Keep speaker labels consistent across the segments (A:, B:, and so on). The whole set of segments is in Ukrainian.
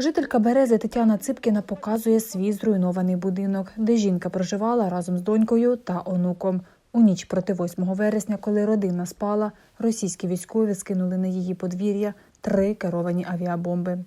A: Жителька Берези Тетяна Ципкіна показує свій зруйнований будинок, де жінка проживала разом з донькою та онуком. У ніч проти 8 вересня, коли родина спала, російські військові скинули на її подвір'я три керовані авіабомби.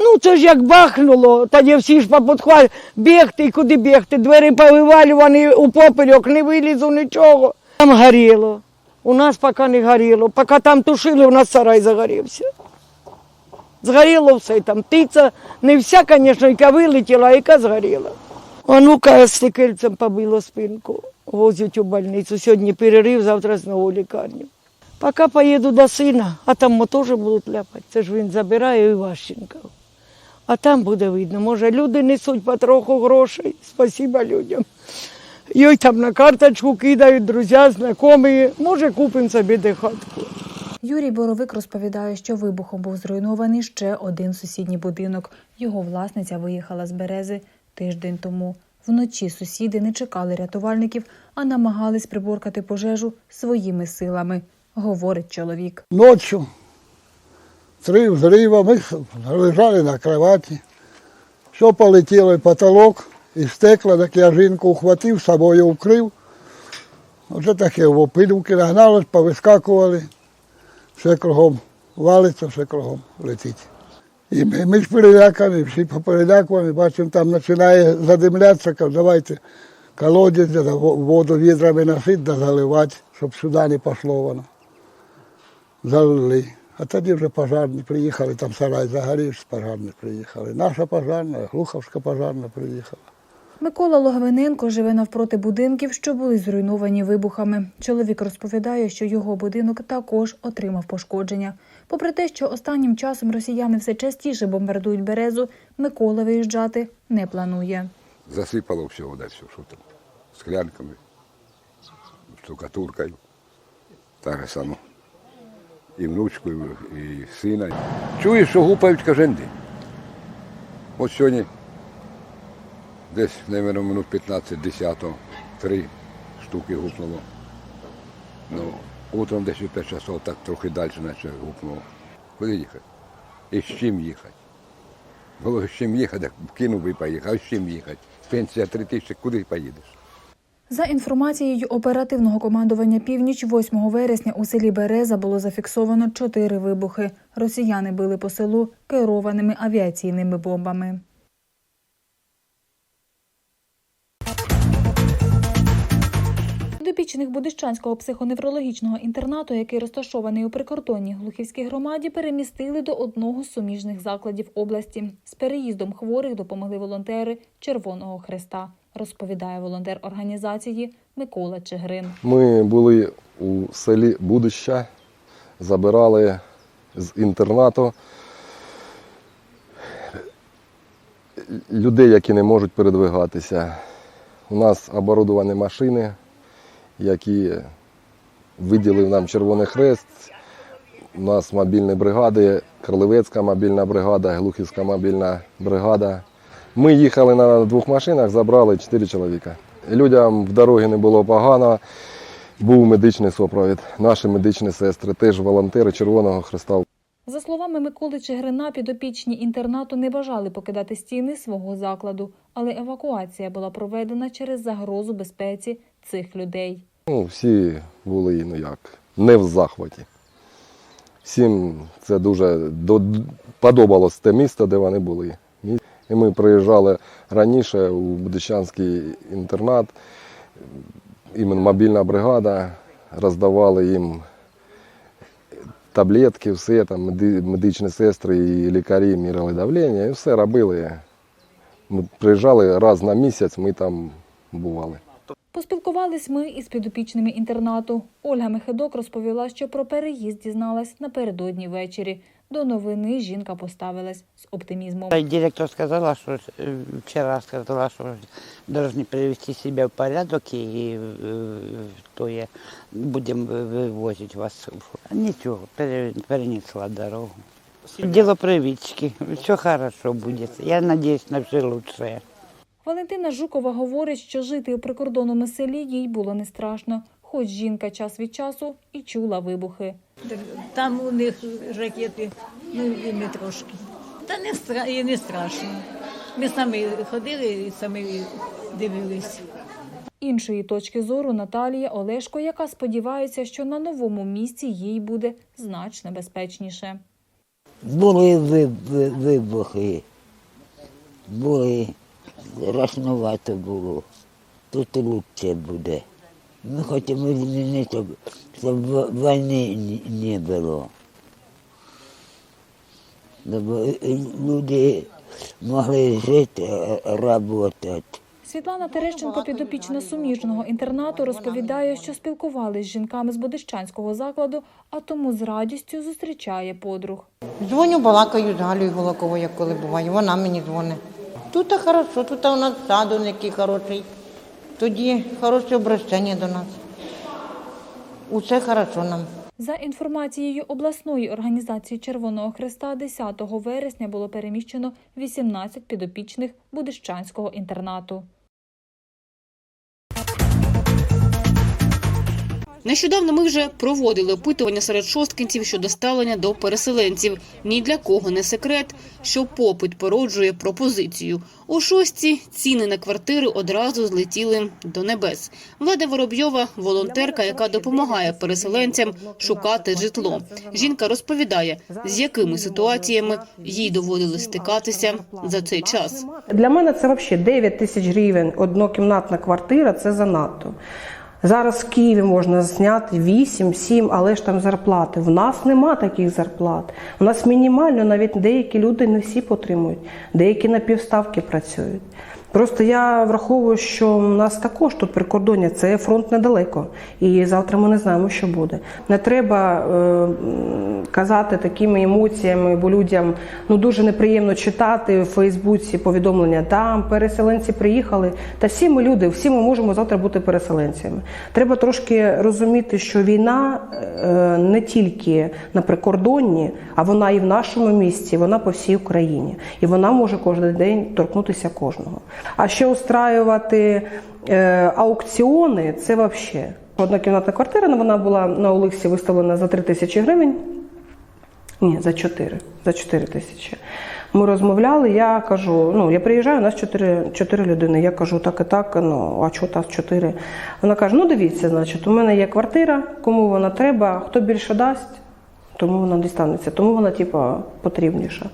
B: Ну, це ж як бахнуло, тоді всі ж поподхвали, бігти, куди бігти, двері повивалювані у поперек, не вилізу нічого. Там горіло. У нас поки не горіло. Поки там тушили, у нас сарай загорівся. Згоріло все там. Птиця не вся, звісно, яка вилетіла, а яка згоріла. Онука з стекельцем побило спинку. Возять у больницю. Сьогодні перерив, завтра знову лікарню. Поки поїду до сина, а там мо теж будуть ляпати. Це ж він забирає Іващенка. А там буде видно. Може, люди несуть потроху грошей. Спасіба людям. Йой там на карточку кидають друзі, знайомі. Може, купимо собі де хатку.
A: Юрій Боровик розповідає, що вибухом був зруйнований ще один сусідній будинок. Його власниця виїхала з берези тиждень тому. Вночі сусіди не чекали рятувальників, а намагались приборкати пожежу своїми силами, говорить чоловік.
C: Ночью три взрыва, мы лежали на кровати. Все полетело, и потолок, и стекла, так я жінку ухватив, собою укрив. Оце таке в опилюки нагналось, повискакували. Все кругом валиться, все кругом летить. І ми, ми ж перелякані, всі поперелякувані, бачимо, там починає задимлятися, кажу, давайте колодязь, воду відрами носити, да заливати, щоб сюди не пішло воно залили. А тоді вже пожарні приїхали, там сарай загорів, пожарні приїхали. Наша пожарна, Глуховська пожарна приїхала.
A: Микола Логвиненко живе навпроти будинків, що були зруйновані вибухами. Чоловік розповідає, що його будинок також отримав пошкодження. Попри те, що останнім часом росіяни все частіше бомбардують березу, Микола виїжджати не планує.
D: Засипало да, все, що там, склянками, штукатуркою. Так само. І внучку, і, сина. Чуєш, що гупають кожен. От сьогодні десь, мабуть, минут 15-10, три штуки гупнуло. Ну, утром десь у 5 часов, так трохи далі наче гупнуло. Куди їхати? І з чим їхати? Було з чим їхати, кинув і поїхав, а з чим їхати? Пенсія 3 тисячі, куди поїдеш?
A: За інформацією оперативного командування Північ, 8 вересня у селі Береза було зафіксовано чотири вибухи. Росіяни били по селу керованими авіаційними бомбами. Підопічних Будищанського психоневрологічного інтернату, який розташований у прикордонній Глухівській громаді, перемістили до одного з суміжних закладів області. З переїздом хворих допомогли волонтери Червоного Хреста, розповідає волонтер організації Микола Чигрин.
E: Ми були у селі Будища, забирали з інтернату людей, які не можуть передвигатися. У нас оборудовані машини, які виділив нам Червоний Хрест. У нас мобільні бригади, Кролевецька мобільна бригада, Глухівська мобільна бригада. Ми їхали на двох машинах, забрали чотири чоловіка. Людям в дорогі не було погано, був медичний супровід. Наші медичні сестри, теж волонтери Червоного Хреста
A: За словами Миколи Чигрина, підопічні інтернату не бажали покидати стіни свого закладу, але евакуація була проведена через загрозу безпеці цих людей.
E: Ну, всі були ну як, не в захваті. Всім це дуже до- подобалось те місто, де вони були. І ми приїжджали раніше у Будищанський інтернат, іменно мобільна бригада, роздавали їм таблетки, все там, медичні сестри і лікарі міряли давлення, і все робили. Ми приїжджали раз на місяць, ми там бували.
A: Поспілкувались ми із підопічними інтернату. Ольга Мехедок розповіла, що про переїзд дізналась напередодні ввечері. До новини жінка поставилась з оптимізмом.
F: Директор сказала, что э, вчера сказала, что должны привести себя в порядок и э, то я будем вы- вывозить вас. Ничего, пере- перенесла дорогу. Дело привычки, все хорошо будет. Я надеюсь на все лучшее.
A: Валентина Жукова говорить, що жити у прикордонному селі їй було не страшно, хоч жінка час від часу і чула вибухи.
G: Там у них ракети, ну і не трошки. Та не, стра... і не страшно. Ми самі ходили і самі дивились.
A: Іншої точки зору Наталія Олешко, яка сподівається, що на новому місці їй буде значно безпечніше.
H: Були ви- ви- вибухи, були, страшнувато було. Тут лучше буде. Ми хочемо змінити, щоб війни не було. Щоб люди могли жити, працювати.
A: Світлана Терещенко, підопічна суміжного інтернату, розповідає, що спілкувалися з жінками з Бодищанського закладу, а тому з радістю зустрічає подруг.
I: Дзвоню, балакаю з Галею Голаковою, як коли буває, вона мені дзвонить. Тут хорошо, тут у нас садок який хороший. Тоді хороше обращення до нас. Усе хорошо нам.
A: За інформацією обласної організації Червоного Христа, 10 вересня було переміщено 18 підопічних Будищанського інтернату.
J: Нещодавно ми вже проводили опитування серед шосткинців щодо ставлення до переселенців. Ні для кого не секрет, що попит породжує пропозицію. У шостці ціни на квартири одразу злетіли до небес. Влада Воробйова – волонтерка, яка допомагає переселенцям шукати житло. Жінка розповідає, з якими ситуаціями їй доводилось стикатися за цей час.
K: Для мене це взагалі 9 тисяч гривень однокімнатна квартира це занадто. Зараз в Києві можна зняти 8-7, але ж там зарплати. В нас нема таких зарплат. У нас мінімально, навіть деякі люди не всі потримують, деякі на півставки працюють. Просто я враховую, що у нас також тут прикордоння, це фронт недалеко. І завтра ми не знаємо, що буде. Не треба е, казати такими емоціями, бо людям ну дуже неприємно читати в Фейсбуці повідомлення. Там переселенці приїхали. Та всі ми люди, всі ми можемо завтра бути переселенцями. Треба трошки розуміти, що війна е, не тільки на прикордонні, а вона і в нашому місті, вона по всій Україні. І вона може кожен день торкнутися кожного. А ще устраювати е, аукціони це взагалі. Однокімнатна квартира, ну, вона була на Олексі виставлена за 3 тисячі гривень. Ні, за 4. За 4 тисячі. Ми розмовляли, я кажу, ну я приїжджаю, у нас 4, 4 людини. Я кажу, так і так, ну а чого нас 4? Вона каже: ну дивіться, значить, у мене є квартира, кому вона треба, хто більше дасть, тому вона дістанеться, тому вона, типа, потрібніша.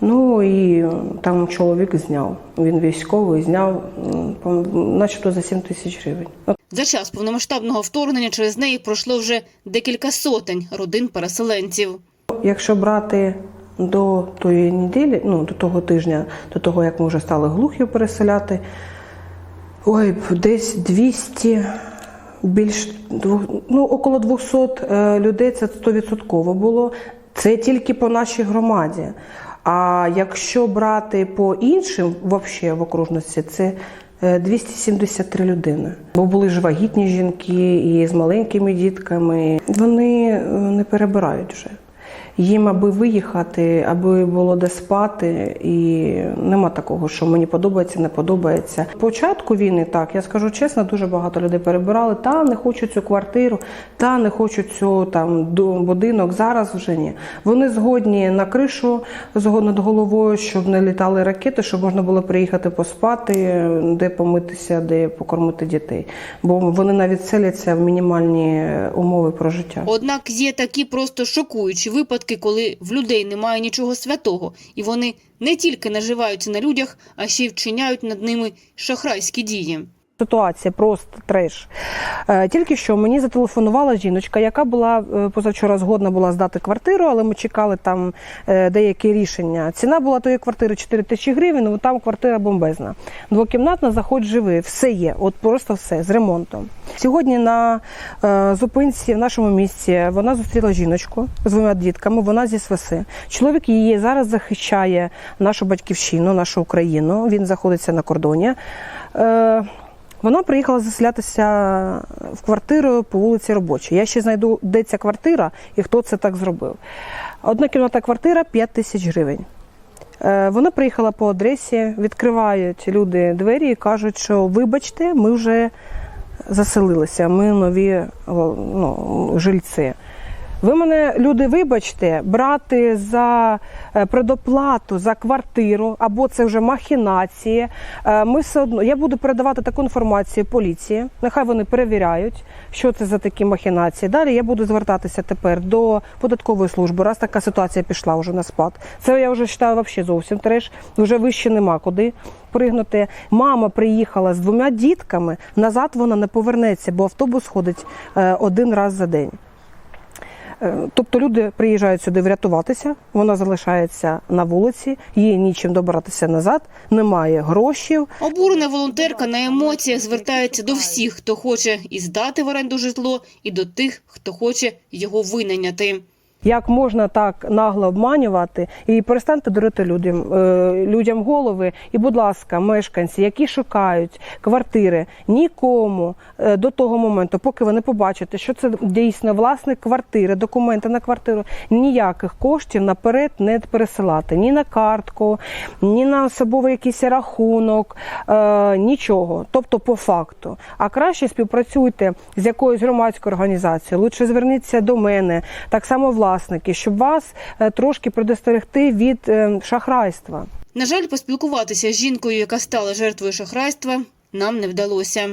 K: Ну і там чоловік зняв. Він військовий, зняв, начебто за 7 тисяч гривень.
J: За час повномасштабного вторгнення через неї пройшло вже декілька сотень родин переселенців.
K: Якщо брати до тої неділі, ну до того тижня, до того як ми вже стали глухі переселяти, ой, десь 200, більш ну около 200 е, людей це 100% було. Це тільки по нашій громаді. А якщо брати по іншим, взагалі в окружності, це е, 273 людини. Бо були ж вагітні жінки і з маленькими дітками. Вони е, не перебирають вже. Їм, аби виїхати, аби було де спати, і нема такого, що мені подобається, не подобається. Початку війни, так я скажу чесно, дуже багато людей перебирали. Та не хочу цю квартиру, та не хочу цю там будинок. Зараз вже ні. Вони згодні на кришу згодно над головою, щоб не літали ракети, щоб можна було приїхати поспати, де помитися, де покормити дітей. Бо вони навіть селяться в мінімальні умови прожиття.
J: Однак є такі просто шокуючі випадки, коли в людей немає нічого святого, і вони не тільки наживаються на людях, а ще й вчиняють над ними шахрайські дії.
K: Ситуація просто треш. Е, Тільки що мені зателефонувала жіночка, яка була е, позавчора згодна була здати квартиру, але ми чекали там е, деякі рішення. Ціна була тої квартири 4 тисячі гривень, ну там квартира бомбезна. Двокімнатна, заходь живи, все є, от просто все з ремонтом. Сьогодні на зупинці в нашому місці вона зустріла жіночку з двома дітками, вона зі Свиси. Чоловік її зараз захищає нашу батьківщину, нашу Україну. Він знаходиться на кордоні. Вона приїхала заселятися в квартиру по вулиці Робочій. Я ще знайду, де ця квартира і хто це так зробив. Одна кімната квартира 5 тисяч гривень. Е, Вона приїхала по адресі, відкривають люди двері і кажуть, що вибачте, ми вже заселилися, ми нові ну, жильці. Ви мене, люди, вибачте, брати за е, предоплату за квартиру, або це вже махінації. Е, Ми все одно я буду передавати таку інформацію поліції. Нехай вони перевіряють, що це за такі махінації. Далі я буду звертатися тепер до податкової служби, раз така ситуація пішла вже на спад. Це я вже вважаю взагалі зовсім треш. Вже вище нема куди пригнути. Мама приїхала з двома дітками. Назад вона не повернеться, бо автобус ходить е, один раз за день. Е, Тобто люди приїжджають сюди врятуватися, вона залишається на вулиці, їй нічим добратися назад, немає грошів.
J: Обурена волонтерка на емоціях звертається до всіх, хто хоче і здати в оренду житло, і до тих, хто хоче його винайняти.
K: Як можна так нагло обманювати і перестаньте дурити людям, е, людям голови. І, будь ласка, мешканці, які шукають квартири, нікому е, до того моменту, поки ви не побачите, що це дійсно власник квартири, документи на квартиру, ніяких коштів наперед не пересилати ні на картку, ні на особовий якийсь рахунок, е, нічого. Тобто, по факту. А краще співпрацюйте з якоюсь громадською організацією. Лучше зверніться до мене, так само власники, щоб вас е, трошки предостерегти від е, шахрайства.
J: На жаль, поспілкуватися з жінкою, яка стала жертвою шахрайства, нам не вдалося.